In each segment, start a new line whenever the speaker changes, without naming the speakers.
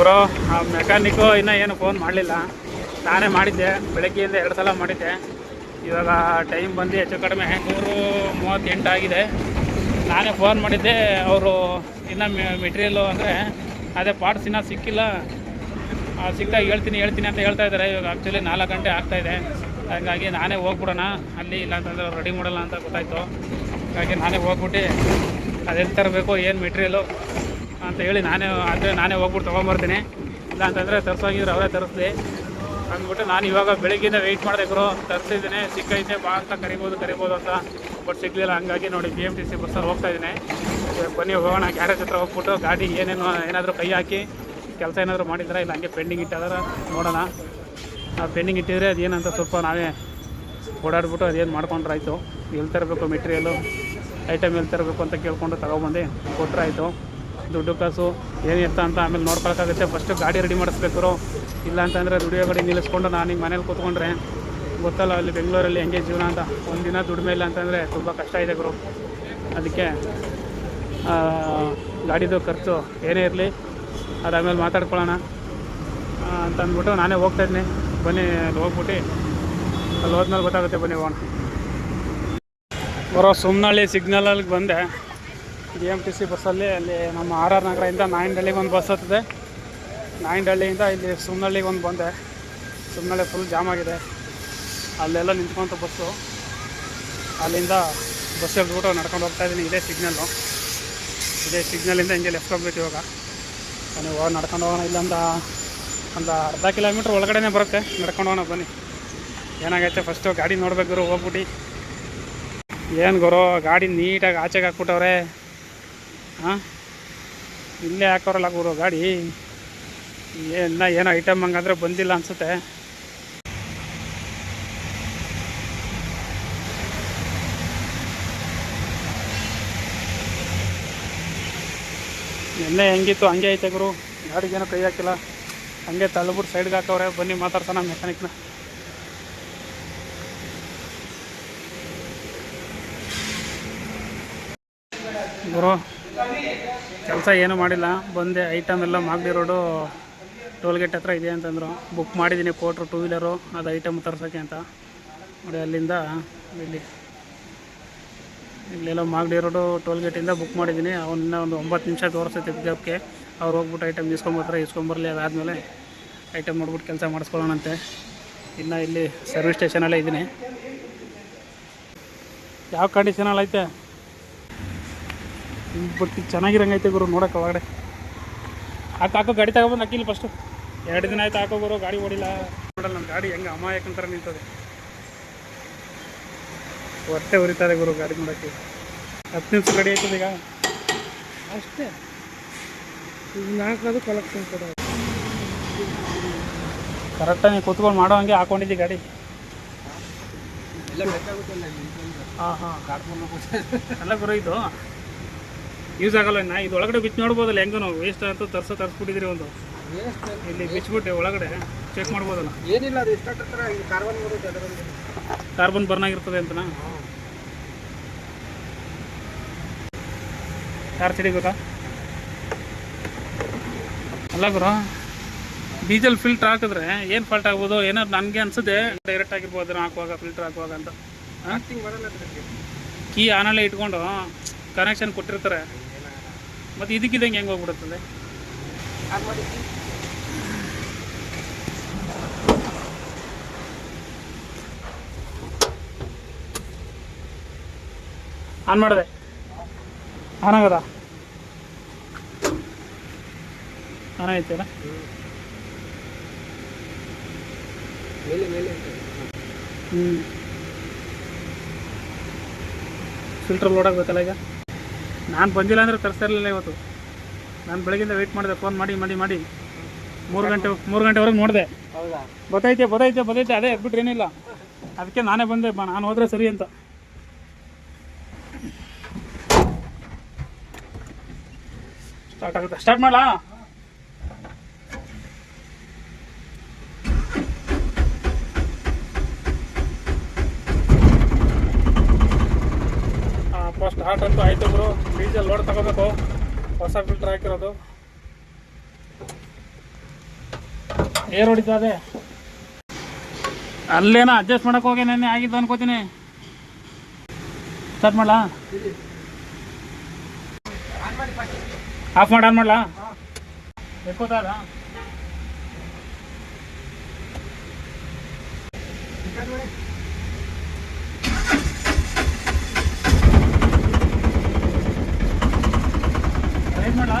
ಗುರು, ಆ ಮೆಕ್ಯಾನಿಕು ಇನ್ನೂ ಏನು ಫೋನ್ ಮಾಡಲಿಲ್ಲ. ನಾನೇ ಮಾಡಿದ್ದೆ, ಬೆಳಗ್ಗೆಯಿಂದ ಎರಡು ಸಲ ಮಾಡಿದ್ದೆ. ಇವಾಗ ಟೈಮ್ ಬಂದು ಹೆಚ್ಚು ಕಡಿಮೆ ನೂರು ಮೂವತ್ತೆಂಟು ಆಗಿದೆ. ನಾನೇ ಫೋನ್ ಮಾಡಿದ್ದೆ, ಅವರು ಇನ್ನು ಮೆಟೀರಿಯಲ್ಲು ಅಂದರೆ ಅದೇ ಪಾರ್ಟ್ಸ್ ಇನ್ನೂ ಸಿಕ್ಕಿಲ್ಲ. ಸಿಕ್ಕಾಗ ಹೇಳ್ತೀನಿ ಹೇಳ್ತೀನಿ ಅಂತ ಹೇಳ್ತಾ ಇದ್ದಾರೆ. ಇವಾಗ ಆ್ಯಕ್ಚುಲಿ ನಾಲ್ಕು ಗಂಟೆ ಆಗ್ತಾಯಿದೆ ಹಾಗಾಗಿ ನಾನೇ ಹೋಗ್ಬಿಡೋಣ. ಅಲ್ಲಿ ಇಲ್ಲ ಅಂತಂದ್ರೆ ರೆಡಿ ಮಾಡಲ್ಲ ಅಂತ ಗೊತ್ತಾಯಿತು. ಹಾಗಾಗಿ ನಾನೇ ಹೋಗ್ಬಿಟ್ಟು ಅದೆಲ್ಲಿ ತರಬೇಕು, ಏನು ಮೆಟೀರಿಯಲು ಅಂತ ಹೇಳಿ ನಾನೇ ಅಂದರೆ ನಾನೇ ಹೋಗ್ಬಿಟ್ಟು ತೊಗೊಂಬರ್ತೀನಿ. ಇಲ್ಲ ಅಂತಂದರೆ ತರಿಸೋಗಿದ್ರೆ ಅವರೇ ತರಿಸ್ಲಿ. ಅಂದ್ಬಿಟ್ಟು ನಾನು ಇವಾಗ ಬೆಳಗ್ಗಿಂದ ವೆಯ್ಟ್ ಮಾಡಬೇಕು ತರಿಸಿದ್ದೀನಿ. ಸಿಕ್ಕೈತೆ, ಬಾ ಅಂತ ಕರಿಬೋದು ಕರಿಬೋದು ಅಂತ. ಬಟ್ ಸಿಗಲಿಲ್ಲ. ಹಂಗಾಗಿ ನೋಡಿ ಬಿ ಎಂ ಟಿ ಸಿ ಬಸ್ಸಲ್ಲಿ ಹೋಗ್ತಾ ಇದ್ದೀನಿ. ಇವಾಗ ಬನ್ನಿ ಹೋಗೋಣ, ಗ್ಯಾರೇಜ್ ಹತ್ರ ಹೋಗ್ಬಿಟ್ಟು ಗಾಡಿ ಏನೇನು ಏನಾದರೂ ಕೈ ಹಾಕಿ ಕೆಲಸ ಏನಾದರೂ ಮಾಡಿದ್ರೆ ಇಲ್ಲ, ಹಂಗೆ ಪೆಂಡಿಂಗ್ ಇಟ್ಟಾದ್ರೆ ನೋಡೋಣ. ಆ ಪೆಂಡಿಂಗ್ ಇಟ್ಟಿದ್ರೆ ಅದೇನಂತ ಸ್ವಲ್ಪ ನಾವೇ ಓಡಾಡ್ಬಿಟ್ಟು ಅದೇನು ಮಾಡ್ಕೊಂಡ್ರೆ ಆಯಿತು. ಎಲ್ಲಿ ತರಬೇಕು ಮೆಟೀರಿಯಲು ಐಟಮ್ ಎಲ್ಲಿ ತರಬೇಕು ಅಂತ ಕೇಳಿಕೊಂಡು ತಗೊಂಬಂದು ಕೊಟ್ಟರೆ ಆಯಿತು. ದುಡ್ಡು ಕಾಸು ಏನು ಎತ್ತ ಅಂತ ಆಮೇಲೆ ನೋಡ್ಕೊಳಕ್ಕಾಗುತ್ತೆ. ಫಸ್ಟು ಗಾಡಿ ರೆಡಿ ಮಾಡಿಸ್ಬೇಕು ಇಲ್ಲ ಅಂತಂದರೆ ದುಡಿಯೋ ಗಾಡಿ ನಿಲ್ಲಿಸ್ಕೊಂಡು ನಾನು ಹಿಂಗೆ ಮನೇಲಿ ಕೂತ್ಕೊಂಡ್ರೆ ಗೊತ್ತಲ್ಲ ಅಲ್ಲಿ ಬೆಂಗಳೂರಲ್ಲಿ ಹೆಂಗೆ ಜೀವನ ಅಂತ. ಒಂದಿನ ದುಡಿಮೆ ಇಲ್ಲ ಅಂತಂದರೆ ತುಂಬ ಕಷ್ಟ ಇದೆ ಗುರು ಅದಕ್ಕೆ ಗಾಡಿದು ಖರ್ಚು ಏನೇ ಇರಲಿ, ಅದಾದಮೇಲೆ ಮಾತಾಡ್ಕೊಳ್ಳೋಣ. ಅಂತಂದ್ಬಿಟ್ಟು ನಾನೇ ಹೋಗ್ತಾ ಇದ್ದೀನಿ ಬನ್ನಿ, ಅಲ್ಲಿ ಹೋಗ್ಬಿಟ್ಟು ಅಲ್ಲಿ ಹೋದ್ಮೇಲೆ ಗೊತ್ತಾಗುತ್ತೆ ಬನ್ನಿ ಹೋಗೋಣ. ಬರೋ ಸುಮ್ಮನಳ್ಳಿ ಸಿಗ್ನಲಲ್ಲಿ ಬಂದೆ. ಬಿ ಎಂ ಟಿ ಸಿ ಬಸ್ಸಲ್ಲಿ ಅಲ್ಲಿ ನಮ್ಮ ಆರ್ ಆರ್ ನಗರದಿಂದ ನಾಯಂಡಳ್ಳಿಗೆ ಒಂದು ಬಸ್ ಹತ್ತಿದೆ. ನಾಯಂಡಳ್ಳಿಯಿಂದ ಇಲ್ಲಿ ಸುಮ್ನಳ್ಳಿಗೆ ಒಂದು ಬಂದೆ. ಸುಮ್ನಳ್ಳಿ ಫುಲ್ ಜಾಮ್ ಆಗಿದೆ. ಅಲ್ಲೆಲ್ಲ ನಿಂತ್ಕೊಂತ ಬಸ್ಸು. ಅಲ್ಲಿಂದ ಬಸ್ಸಲ್ಲಿ ಎಳ್ದ್ಬಿಟ್ಟು ನಡ್ಕೊಂಡು ಹೋಗ್ತಾ ಇದ್ದೀನಿ. ಇದೇ ಸಿಗ್ನಲ್ಲು ಇದೇ ಸಿಗ್ನಲಿಂದ ಹಿಂಗೆ ಲೆಫ್ಟ್ ಹೋಗ್ಬೇಕು ಇವಾಗ. ನಾನು ನಡ್ಕೊಂಡು ಹೋಗೋಣ ಇಲ್ಲೊಂದು ಒಂದು ಅರ್ಧ ಕಿಲೋಮೀಟ್ರ್ ಒಳಗಡೆನೇ ಬರುತ್ತೆ. ನಡ್ಕೊಂಡು ಹೋಗೋಣ, ಬನ್ನಿ. ಏನಾಗೈತೆ ಫಸ್ಟು ಗಾಡಿ ನೋಡ್ಬೇಕು ಗುರು ಹೋಗ್ಬಿಟ್ಟು ಏನು ಗುರು, ಗಾಡಿ ನೀಟಾಗಿ ಆಚೆಗೆ ಹಾಕ್ಬಿಟ್ಟವ್ರೆ. ಹಾಂ? ಇಲ್ಲೇ ಹಾಕೋರಲ್ಲ ಗುರು, ಗಾಡಿ. ಏನ, ಏನೋ ಐಟಮ್ ಹಂಗಂದ್ರೆ ಬಂದಿಲ್ಲ ಅನಿಸುತ್ತೆ. ನಿನ್ನೆ ಹೆಂಗಿತ್ತು? ಹಂಗೆ ಐತೆ ಗುರು. ಗಾಡಿಗೇನೋ ಕೈ ಹಾಕಿಲ್ಲ. ಹಂಗೆ ತಳ್ಳಿಬಿಟ್ಟು ಸೈಡ್ಗೆ ಹಾಕವ್ರೆ, ಬನ್ನಿ ಮಾತಾಡ್ಸೋಣ ಮೆಕ್ಯಾನಿಕ್ನ ಗುರು ಕೆಲಸ ಏನೂ ಮಾಡಿಲ್ಲ. ಬಂದೆ ಐಟಮ್ ಎಲ್ಲ ಮಾಗಡಿ ರೋಡು ಟೋಲ್ ಗೇಟ್ ಹತ್ರ ಇದೆ ಅಂತಂದರು. ಬುಕ್ ಮಾಡಿದ್ದೀನಿ ಕೋಟ್ರು ಟೂ ವೀಲರು ಅದು ಐಟಮ್ ತರ್ಸೋಕ್ಕೆ ಅಂತ. ನೋಡಿ, ಅಲ್ಲಿಂದ ಇಲ್ಲಿ, ಇಲ್ಲೆಲ್ಲ ಮಾಗಡಿ ರೋಡು ಟೋಲ್ ಗೇಟಿಂದ ಬುಕ್ ಮಾಡಿದ್ದೀನಿ ಅವನ್ನ ಒಂದು ಒಂಬತ್ತು ನಿಮಿಷ ತೋರಿಸುತ್ತೆ ಪಿಕಪ್ಗೆ ಅವ್ರು ಹೋಗ್ಬಿಟ್ಟು ಐಟಮ್ ಇಸ್ಕೊಂಬರ್ತಾರೆ ಇಸ್ಕೊಂಬರಲಿ ಅದಾದಮೇಲೆ ಐಟಮ್ ನೋಡ್ಬಿಟ್ಟು ಕೆಲಸ ಮಾಡಿಸ್ಕೊಳ್ಳೋಣಂತೆ. ಇನ್ನು ಇಲ್ಲಿ ಸರ್ವಿಸ್ ಸ್ಟೇಷನಲ್ಲೇ ಇದ್ದೀನಿ. ಯಾವ ಕಂಡೀಷನಲ್ಲಿ ಐತೆ? ಬಟ್ ಚೆನ್ನಾಗಿರಂಗೈತೆ ಗುರು ನೋಡೋಕೆ ಒಳಗಡೆ. ಆ ಹಾಕೋ ಗಾಡಿ ತಗೊಬಂದು ಹಾಕಿಲ್ಲ ಫಸ್ಟು ಎರಡು ದಿನ ಆಯ್ತು ಹಾಕೋ ಗುರು ಗಾಡಿ ಓಡಿಲ್ಲ. ನೋಡಲ್ಲ ನಮ್ಮ ಗಾಡಿ ಹೆಂಗೆ ಅಮಾಯಕಂತರ ನಿಂತದೆ. ಹೊಟ್ಟೆ ಉರಿತಾರೆ ಗುರು ಗಾಡಿ ನೋಡೋಕ್ಕೆ. ಹತ್ತು ನಿಮಿಷ ಗಾಡಿ ಆಯ್ತದೆ ಈಗ.
ಅಷ್ಟೇ. ನಾಲ್ಕು ಕಲೆಕ್ಷನ್ ಕೊಡ
ಕರೆಕ್ಟಾಗಿ ನೀವು ಕೂತ್ಕೊಂಡು ಮಾಡೋ ಹಂಗೆ ಹಾಕೊಂಡಿದ್ದಿ ಗಾಡಿ. ಹಾಂ ಹಾಂ ಎಲ್ಲ ಗುರು ಇದು. ಯೂಸ್ ಆಗಲ್ಲ ನಾ ಇದು ಒಳಗಡೆ ಬಿಚ್ಚಿ ನೋಡ್ಬೋದಲ್ಲ ಹೆಂಗೋ ನಾವು ವೇಸ್ಟ್ ಅಂತ ತರ್ಸ ತರಿಸ್ಬಿಟ್ಟಿದ್ರಿ ಒಂದು. ಇಲ್ಲಿ ಬಿಚ್ಚಿಬಿಟ್ಟು ಒಳಗಡೆ. ಚೆಕ್ ಮಾಡ್ಬೋದಲ್ಲ.
ಏನಿಲ್ಲ ಅದು ಇಷ್ಟ ಕಾರ್ಬನ್
ಕಾರ್ಬನ್ ಬರ್ನ್ ಆಗಿರ್ತದೆ ಅಂತನಾ ಯಾರು ಸಿಡಿಬೇಕಾ ಅಲ್ಲ ಗುರು ಡೀಸೆಲ್ ಫಿಲ್ಟರ್ ಹಾಕಿದ್ರೆ ಏನು ಫಾಲ್ಟ್ ಆಗ್ಬೋದು? ಏನೋ ನನಗೆ ಅನ್ಸುತ್ತೆ ಡೈರೆಕ್ಟ್ ಆಗಿರ್ಬೋದು ಅದನ್ನು ಹಾಕುವಾಗ ಫಿಲ್ಟರ್ ಹಾಕುವಾಗ ಅಂತ. ಕೀ ಆನಲ್ಲೇ ಇಟ್ಕೊಂಡು ಕನೆಕ್ಷನ್ ಕೊಟ್ಟಿರ್ತಾರೆ. ಮತ್ತು ಇದಕ್ಕಿದಂಗೆ ಹೆಂಗೆ ಹೋಗ್ಬಿಡುತ್ತದೆ?
ಆನ್ ಮಾಡಿ
ಆನ್ ಮಾಡಿದೆ. ಆನ್ ಆಗದ? ಆನ್ ಐತಲ್ಲ ಹ್ಮ್. ಫಿಲ್ಟರ್ ಲೋಡ್ ಆಗಬೇಕಲ್ಲ ಈಗ? ನಾನು ಬಂದಿಲ್ಲ ಅಂದರೆ ತರಿಸ್ತಾ ಇರಲಿಲ್ಲ ಇವತ್ತು. ನಾನು ಬೆಳಗಿಂದ ವೆಯ್ಟ್ ಮಾಡಿದೆ ಫೋನ್ ಮಾಡಿ ಮಾಡಿ ಮಾಡಿ. ಮೂರು ಗಂಟೆ ಮೂರು ಗಂಟೆವರೆಗೆ ನೋಡಿದೆ.
ಹೌದಾ?
ಗೊತ್ತೈತೆ ಬತೈತೆ ಗೊತ್ತೈತೆ ಅದೇ ಬಿಟ್ರೆ ಏನಿಲ್ಲ. ಅದಕ್ಕೆ ನಾನೇ ಬಂದೆ ಬಾ ನಾನು ಹೋದ್ರೆ ಸರಿ ಅಂತ. ಸ್ಟಾರ್ಟ್ ಆಗುತ್ತೆ? ಸ್ಟಾರ್ಟ್ ಮಾಡಲಾ ಅಪ್ಪ ಸ್ಟಾರ್ಟ್ ಅಂತೂ ಆಯ್ತು ಹಾಕಿರೋದು ಏರ್ ಹೊಡಿತ ಅದೇ ಅಲ್ಲೇನೋ ಅಡ್ಜಸ್ಟ್ ಮಾಡಕ್ ಹೋಗಿ ನೆನ್ನೆ ಆಗಿದ್ದು ಅನ್ಕೋತೀನಿ. ಸ್ಟಾರ್ಟ್ ಮಾಡ್ಲಾ? ಆಫ್ ಮಾಡಿ ಆನ್ ಮಾಡ್ಲಾ? ಎಕ್ಕೋತಾ ಇಲ್ಲ
ಸ್ಟಾರ್ಟ್ ಮಾಡಿ
ರೈಸ್ ಮಾಡ್ಲಾ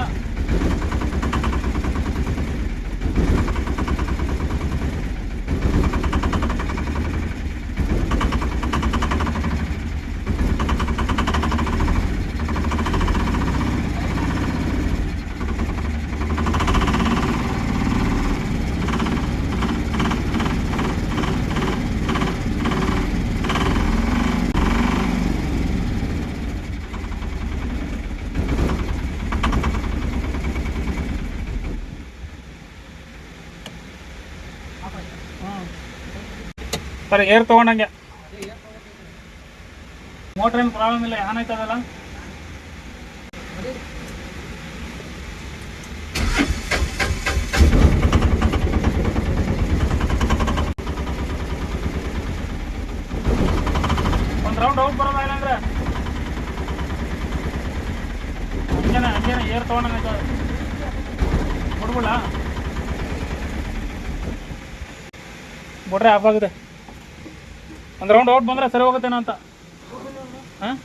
ಸರಿ, ಏರ್ ತೊಗೊಂಡಂಗೆ. ಮೋಟ್ರ್ ಏನು ಪ್ರಾಬ್ಲಮ್ ಇಲ್ಲ ಏನಾಯ್ತದಲ್ಲ ಒಂದು ರೌಂಡ್ ಔಟ್ ಬರೋದ ಇಲ್ಲಂದ್ರೆ? ಹಂಗೇನ ಹಂಗೇನ, ಏರ್ ತೊಗೊಂಡಂಗೆ ಬಿಡ್ಬಿಡ ಬಿಡ್ರೆ ಆಫ್ ಆಗಿದೆ ಒಂದು ರೌಂಡ್ ಔಟ್ ಬಂದರೆ ಸರಿ ಹೋಗುತ್ತೇನೋ ಅಂತ. ಹಾಂ?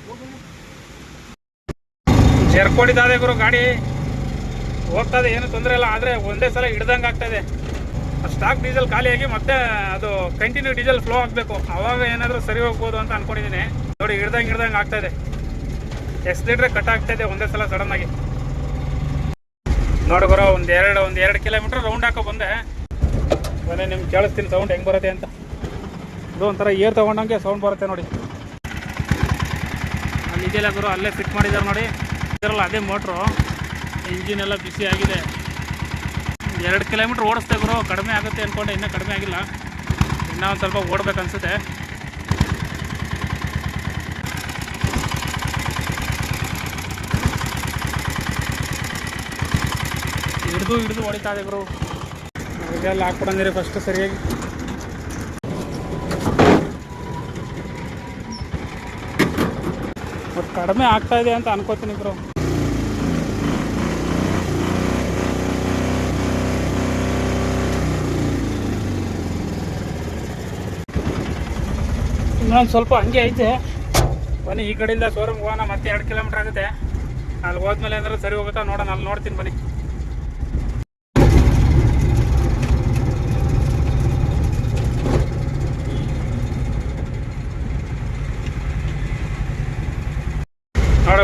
ಜರ್ಕೊಂಡಿದ್ದಾದೆ ಗುರು, ಗಾಡಿ ಹೋಗ್ತದೆ, ಏನು ತೊಂದರೆ ಇಲ್ಲ. ಆದರೆ ಒಂದೇ ಸಲ ಹಿಡ್ದಂಗೆ ಆಗ್ತದೆ ಸ್ಟಾಕ್ ಡೀಸೆಲ್ ಖಾಲಿಯಾಗಿ ಮತ್ತೆ ಅದು ಕಂಟಿನ್ಯೂ ಡೀಸೆಲ್ ಫ್ಲೋ ಆಗಬೇಕು. ಅವಾಗ ಏನಾದರೂ ಸರಿ ಹೋಗ್ಬೋದು ಅಂತ ಅನ್ಕೊಂಡಿದ್ದೀನಿ ನೋಡಿ, ಹಿಡ್ದಂಗೆ ಹಿಡ್ದಂಗೆ ಆಗ್ತಾಯಿದೆ ಎಕ್ಸ್ಲೀಟ್ರೆ ಕಟ್ ಆಗ್ತಾಯಿದೆ ಒಂದೇ ಸಲ ಸಡನ್ ಆಗಿ. ನೋಡಿ ಗುರು, ಒಂದು ಎರಡು ಒಂದು ಎರಡು ಕಿಲೋಮೀಟ್ರ್ ರೌಂಡ್ ಹಾಕೋ ಬಂದೆ. ಮನೆ ನಿಮ್ಗೆ ಕೇಳಿಸ್ತೀನಿ ಸೌಂಡ್ ಹೆಂಗೆ ಬರುತ್ತೆ ಅಂತ. ಇದು ಒಂಥರ ಏರ್ ತಗೊಂಡಂಗೆ ಸೌಂಡ್ ಬರುತ್ತೆ ನೋಡಿ. ಅಲ್ಲಿ ಇದೆಯಲ್ಲ ಗುರು, ಅಲ್ಲೇ ಫಿಟ್ ಮಾಡಿದ್ದಾರೆ ನೋಡಿ. ಇದರಲ್ಲ ಅದೇ ಮೋಟ್ರು ಇಂಜಿನ್ ಎಲ್ಲ ಬಿಸಿ ಆಗಿದೆ. ಎರಡು ಕಿಲೋಮೀಟ್ರ್ ಓಡಿಸ್ದೆ ಗುರು, ಕಡಿಮೆ ಆಗುತ್ತೆ ಅಂದ್ಕೊಂಡೆ ಇನ್ನೂ ಕಡಿಮೆ ಆಗಿಲ್ಲ. ಇನ್ನೂ ಒಂದು ಸ್ವಲ್ಪ ಓಡ್ಬೇಕು ಅನ್ಸುತ್ತೆ. ಹಿಡಿದು ಹಿಡಿದು ಹೊಡಿತಾ ಇದೆ ಗುರು. ಇದೆಲ್ಲ ಹಾಕ್ಬಿಡಂದಿರಿ ಫಸ್ಟ್ ಸರಿಯಾಗಿ. ಬಟ್ ಕಡಿಮೆ ಆಗ್ತಾ ಇದೆ ಅಂತ ಅನ್ಕೋತೀನಿ ಬ್ರೋ. ಇನ್ನೊಂದು ಸ್ವಲ್ಪ ಹಂಗೆ ಐತೆ. ಬನ್ನಿ, ಈ ಕಡೆಯಿಂದ ಶೋರೂಮ್ಗೆ ಹೋಗೋಣ, ಮತ್ತೆ ಎರಡು ಕಿಲೋಮೀಟ್ರ್ ಆಗುತ್ತೆ. ಅಲ್ಲಿ ಹೋದ್ಮೇಲೆ ಅಂದ್ರೆ ಸರಿ ಹೋಗುತ್ತಾ ನೋಡೋಣ, ಅಲ್ಲಿ ನೋಡ್ತೀನಿ ಬನ್ನಿ.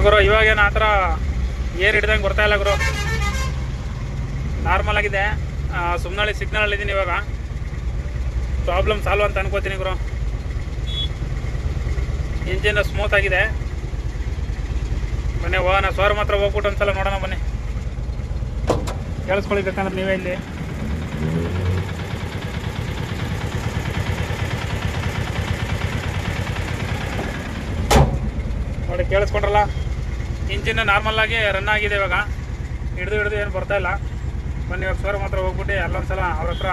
ಗುರು, ಇವಾಗ ಆ ಥರ ಏರ್ ಹಿಡ್ದಂಗೆ ಬರ್ತಾ ಇಲ್ಲ ಗುರು. ನಾರ್ಮಲ್ ಆಗಿದೆ. ಸುಮ್ಮನಳ್ಳಿ ಸಿಗ್ನಲ್ ಇದ್ದೀನಿ ಇವಾಗ. ಪ್ರಾಬ್ಲಮ್ ಸಾಲ್ವ್ ಅಂತ ಅನ್ಕೋತೀನಿ ಗುರು. ಇಂಜಿನ್ ಸ್ಮೂತ್ ಆಗಿದೆ. ಬನ್ನಿ ವಾಹನ ಸೋರ್ ಮಾತ್ರ ಹೋಗ್ಬಿಟ್ಟು ಒಂದ್ಸಲ ನೋಡೋಣ, ಬನ್ನಿ. ಕೇಳಿಸ್ಕೊಳ್ಳಿ ಬೇಕಂದ್ರೆ ನೀವೇ ಇಲ್ಲಿ. ನೋಡಿ, ಕೇಳಿಸ್ಕೊಂಡ್ರಲ್ಲ? ಇಂಜಿನ್ ನಾರ್ಮಲ್ ಆಗಿ ರನ್ ಆಗಿದೆ ಇವಾಗ. ಹಿಡಿದು ಹಿಡಿದು ಏನು ಬರ್ತಾ ಇಲ್ಲ. ಬನ್ನಿ, ಇವಾಗ ಶೋರೂಮ್ ಹತ್ರ ಹೋಗ್ಬಿಟ್ಟು ಅಲ್ಲೊಂದ್ಸಲ ಅವ್ರ ಹತ್ರ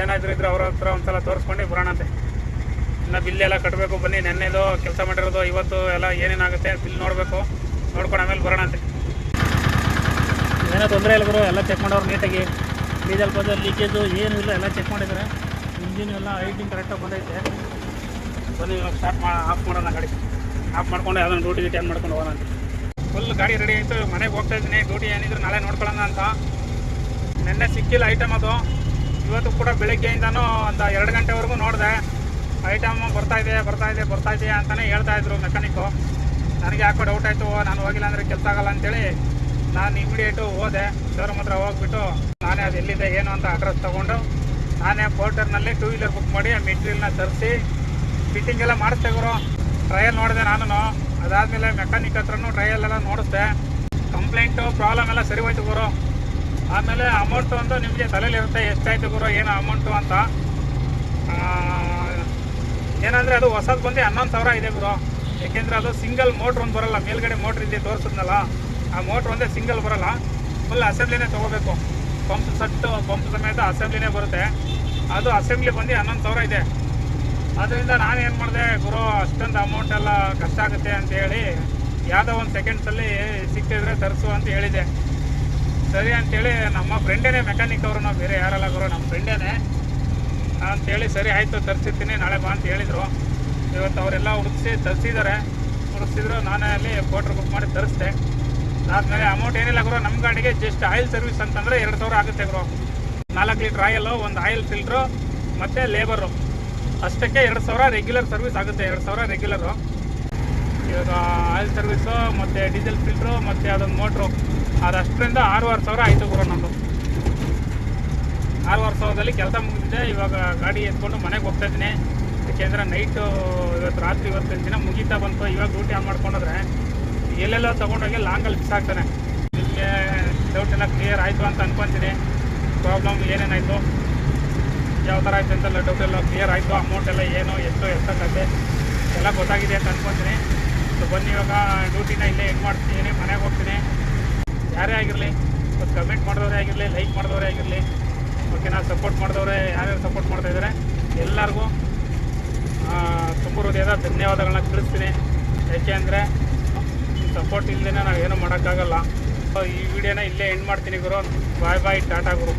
ಏನಾದ್ರು ಇದ್ರೆ ಅವ್ರ ಹತ್ರ ಒಂದ್ಸಲ ತೋರಿಸ್ಕೊಂಡು ಬರೋಣಂತೆ ಇನ್ನು ಬಿಲ್ ಎಲ್ಲ ಕಟ್ಟಬೇಕು ಬನ್ನಿ, ನೆನ್ನೆದು ಕೆಲಸ ಮಾಡಿರೋದು, ಇವತ್ತು ಎಲ್ಲ ಏನೇನಾಗುತ್ತೆ ಬಿಲ್ ನೋಡಬೇಕು. ನೋಡ್ಕೊಂಡು ಆಮೇಲೆ ಬರೋಣಂತೆ ಏನೋ ತೊಂದರೆ ಇಲ್ಲ ಗುರು. ಎಲ್ಲ ಚೆಕ್ ಮಾಡೋರು ನೀಟಾಗಿ ಡೀಸೆಲ್ ಬದಲು ಲೀಕೇಜು ಏನೂ ಇಲ್ಲ. ಎಲ್ಲ ಚೆಕ್ ಮಾಡಿದ್ದಾರೆ ಇಂಜಿನ್ ಎಲ್ಲ ಐಟಿಂಗ್ ಕರೆಕ್ಟಾಗಿ ಬಂದೈತೆ. ಬನ್ನಿ, ಇವಾಗ ಸ್ಟಾರ್ಟ್ ಮಾ ಆಫ್ ಮಾಡೋಣ ಗಾಡಿ. ಆಫ್ ಮಾಡ್ಕೊಂಡು ಯಾವ್ದನ್ನ ಡ್ಯೂಟಿ ಗೀಟಿ ಏನು ಮಾಡ್ಕೊಂಡು ಹೋಗೋಣ ಅಂತ. ಫುಲ್ ಗಾಡಿ ರೆಡಿ ಆಯಿತು. ಮನೆಗೆ ಹೋಗ್ತಾ ಇದ್ದೀನಿ. ಡ್ಯೂಟಿ ಏನಿದ್ರು ನಾಳೆ ನೋಡ್ಕೊಳ್ಳೋಣ ಅಂತ. ನಿನ್ನೆ ಸಿಕ್ಕಿಲ್ಲ ಐಟಮ್ ಅದು. ಇವತ್ತು ಕೂಡ ಬೆಳಗ್ಗೆಯಿಂದನೂ ಒಂದು ಎರಡು ಗಂಟೆವರೆಗೂ ನೋಡಿದೆ. ಐಟಮ್ ಬರ್ತಾ ಇದೆ ಬರ್ತಾ ಇದೆ ಬರ್ತಾ ಇದೆ ಅಂತಲೇ ಹೇಳ್ತಾ ಇದ್ರು ಮೆಕ್ಯಾನಿಕ್ಕು ನನಗೆ ಯಾಕೋ ಡೌಟ್ ಆಯಿತು, ನಾನು ಹೋಗಿಲ್ಲ ಅಂದರೆ ಕೆಲಸ ಆಗಲ್ಲ ಅಂತೇಳಿ ನಾನು ಇಮಿಡಿಯೇಟು ಹೋದೆ. ಶೋರೂಮ್ ಹತ್ರ ಹೋಗ್ಬಿಟ್ಟು ನಾನೇ ಅದು ಎಲ್ಲಿದೆ, ಏನು ಅಂತ ಅಡ್ರೆಸ್ ತೊಗೊಂಡು ನಾನೇ ಪೋರ್ಟರ್ನಲ್ಲಿ ಟೂ ವೀಲರ್ ಬುಕ್ ಮಾಡಿ ಆ ಮೆಟೀರಿಯಲ್ನ ತರಿಸಿ ಫಿಟ್ಟಿಂಗ್ ಎಲ್ಲ ಮಾಡಿಸ್ತೇವರು ಟ್ರಯಲ್ ನೋಡಿದೆ ನಾನು ಅದಾದಮೇಲೆ ಮೆಕ್ಯಾನಿಕ್ ಹತ್ರನೂ ಟ್ರಯಲ್ ಎಲ್ಲ ನೋಡಿಸ್ದೆ ಕಂಪ್ಲೇಂಟು ಪ್ರಾಬ್ಲಮ್ ಎಲ್ಲ ಸರಿ ಹೋಯ್ತು ಗುರು. ಆಮೇಲೆ ಅಮೌಂಟು ಅಂತ ನಿಮಗೆ ತಲೆಯಲ್ಲಿ ಇರುತ್ತೆ. ಎಷ್ಟಾಯ್ತು ಗುರು, ಏನು ಅಮೌಂಟು ಅಂತ. ಏನಂದರೆ ಅದು ಹೊಸದು ಬಂದು ಹನ್ನೊಂದು ಸಾವಿರ ಇದೆ ಗುರು. ಏಕೆಂದರೆ ಅದು ಸಿಂಗಲ್ ಮೋಟ್ರ್ ಒಂದು ಬರಲ್ಲ. ಮೇಲ್ಗಡೆ ಮೋಟ್ರ್ ಇದೆ ತೋರಿಸಿದ್ನಲ್ಲ. ಆ ಮೋಟ್ರ್ ಒಂದೇ ಸಿಂಗಲ್ ಬರಲ್ಲ. ಫುಲ್ ಅಸೆಂಬ್ಲಿನೇ ತೊಗೋಬೇಕು. ಪಂಪ್ ಸಟ್ಟು ಪಂಪ್ ಸಮೇತ ಅಸೆಂಬ್ಲಿನೇ ಬರುತ್ತೆ. ಅದು ಅಸೆಂಬ್ಲಿ ಬಂದು ಹನ್ನೊಂದು ಸಾವಿರ ಇದೆ. ಅದರಿಂದ ನಾನೇನು ಮಾಡಿದೆ, ಗುರು, ಅಷ್ಟೊಂದು ಅಮೌಂಟ್ ಎಲ್ಲ ಕಷ್ಟ ಆಗುತ್ತೆ ಅಂತ ಹೇಳಿ ಯಾವುದೋ ಒಂದು ಸೆಕೆಂಡ್ಸಲ್ಲಿ ಸಿಕ್ಕಿದ್ರೆ ತರಿಸು ಅಂತ ಹೇಳಿದೆ. ಸರಿ ಅಂತೇಳಿ ನಮ್ಮ ಫ್ರೆಂಡೇನೆ ಮೆಕ್ಯಾನಿಕ್ ಅವರು ನಾವು ಬೇರೆ ಯಾರಲ್ಲ ಗುರು ನಮ್ಮ ಫ್ರೆಂಡೇನೆ ಅಂತೇಳಿ ಸರಿ ಆಯಿತು, ತರಿಸಿರ್ತೀನಿ, ನಾಳೆ ಬಾ ಅಂತ ಹೇಳಿದರು. ಇವತ್ತು ಅವರೆಲ್ಲ ಹುಡುಕ್ಸಿ ತರಿಸಿದ್ದಾರೆ ಹುಡುಕ್ಸಿದ್ರು ನಾನೇ ಅಲ್ಲಿ ಕೋಟ್ರ್ ಬುಕ್ ಮಾಡಿ ತರಿಸ್ದೆ. ಆದಮೇಲೆ ಅಮೌಂಟ್ ಏನಿಲ್ಲ ಗುರು ನಮ್ಮ ಗಾಡಿಗೆ ಜಸ್ಟ್ ಆಯಿಲ್ ಸರ್ವಿಸ್ ಅಂತಂದರೆ ಎರಡು ಸಾವಿರ ಆಗುತ್ತೆ ಗುರು. ನಾಲ್ಕು ಲೀಟ್ರ್ ಆಯಿಲು ಒಂದು ಆಯಿಲ್ ಫಿಲ್ಟ್ರು ಮತ್ತು ಲೇಬರು ಅಷ್ಟಕ್ಕೆ ಎರಡು ಸಾವಿರ ರೆಗ್ಯುಲರ್ ಸರ್ವಿಸ್ ಆಗುತ್ತೆ, ಎರಡು ಸಾವಿರ ರೆಗ್ಯುಲರು ಇವಾಗ ಆಯಿಲ್ ಸರ್ವಿಸು ಮತ್ತು ಡೀಸೆಲ್ ಫಿಲ್ಟ್ರು ಮತ್ತು ಅದೊಂದು ಮೋಟ್ರು ಅದಷ್ಟರಿಂದ ಆರೂವರೆ ಸಾವಿರ ಆಯಿತು ಗುರು ನಮ್ಮದು ಆರೂವರೆ ಸಾವಿರದಲ್ಲಿ ಕೆಲಸ ಮುಗಿದಿದೆ, ಇವಾಗ ಗಾಡಿ ಎತ್ಕೊಂಡು ಮನೆಗೆ ಹೋಗ್ತಾ ಇದ್ದೀನಿ. ಯಾಕೆಂದರೆ ನೈಟು ಇವತ್ತು ರಾತ್ರಿ ಇವತ್ತಿನ ದಿನ ಮುಗೀತಾ ಬಂತು. ಇವಾಗ ಡ್ಯೂಟಿ ಆನ್ ಮಾಡ್ಕೊಂಡ್ರೆ ಎಲ್ಲೆಲ್ಲ ತೊಗೊಂಡೋಗಿ ಲಾಂಗಲ್ಲಿ ಆಗ್ತಾನೆ. ನಿಮಗೆ ಡೌಟ್ ಎಲ್ಲ ಕ್ಲಿಯರ್ ಆಯಿತು ಅಂತ ಅನ್ಕೊತೀನಿ. ಪ್ರಾಬ್ಲಮ್ ಏನೇನಾಯಿತು? ಯಾವ ಥರ ಆಯ್ತು ಅಂತೆಲ್ಲ ಡೌಟ್ ಎಲ್ಲ ಕ್ಲಿಯರ್ ಆಯಿತು. ಅಮೌಂಟ್ ಎಲ್ಲ ಏನು, ಎಷ್ಟು ಎಷ್ಟಾಗತ್ತೆ ಎಲ್ಲ ಗೊತ್ತಾಗಿದೆ ಅಂತ ಅನ್ಕೊತೀನಿ. ಸೊ ಬನ್ನಿ ಇವಾಗ ಡ್ಯೂಟಿನ ಇಲ್ಲೇ ಹೆಂಗೆ ಮಾಡ್ತೀನಿ, ಮನೆಗೆ ಹೋಗ್ತೀನಿ. ಯಾರೇ ಆಗಿರಲಿ ಕಮೆಂಟ್ ಮಾಡಿದವರೇ ಆಗಿರಲಿ ಲೈಕ್ ಮಾಡಿದವರೇ ಆಗಿರಲಿ ಓಕೆನಾ ಸಪೋರ್ಟ್ ಮಾಡಿದವರೇ, ಯಾರ್ಯಾರು ಸಪೋರ್ಟ್ ಮಾಡ್ತಾ ಇದ್ದಾರೆ, ಎಲ್ಲರಿಗೂ ತುಂಬ ಹೃದಯದ ಧನ್ಯವಾದಗಳನ್ನ ತಿಳಿಸ್ತೀನಿ. ಯಾಕೆ ಅಂದರೆ ಸಪೋರ್ಟ್ ಇಲ್ಲದೇ ನಾವು ಏನೂ ಮಾಡೋಕ್ಕಾಗಲ್ಲ. ಸೊ ಈ ವಿಡಿಯೋನ ಇಲ್ಲೇ ಎಂಡ್ ಮಾಡ್ತೀನಿ ಗುರು. ಬಾಯ್ ಬಾಯ್ ಟಾಟಾ ಗುರು.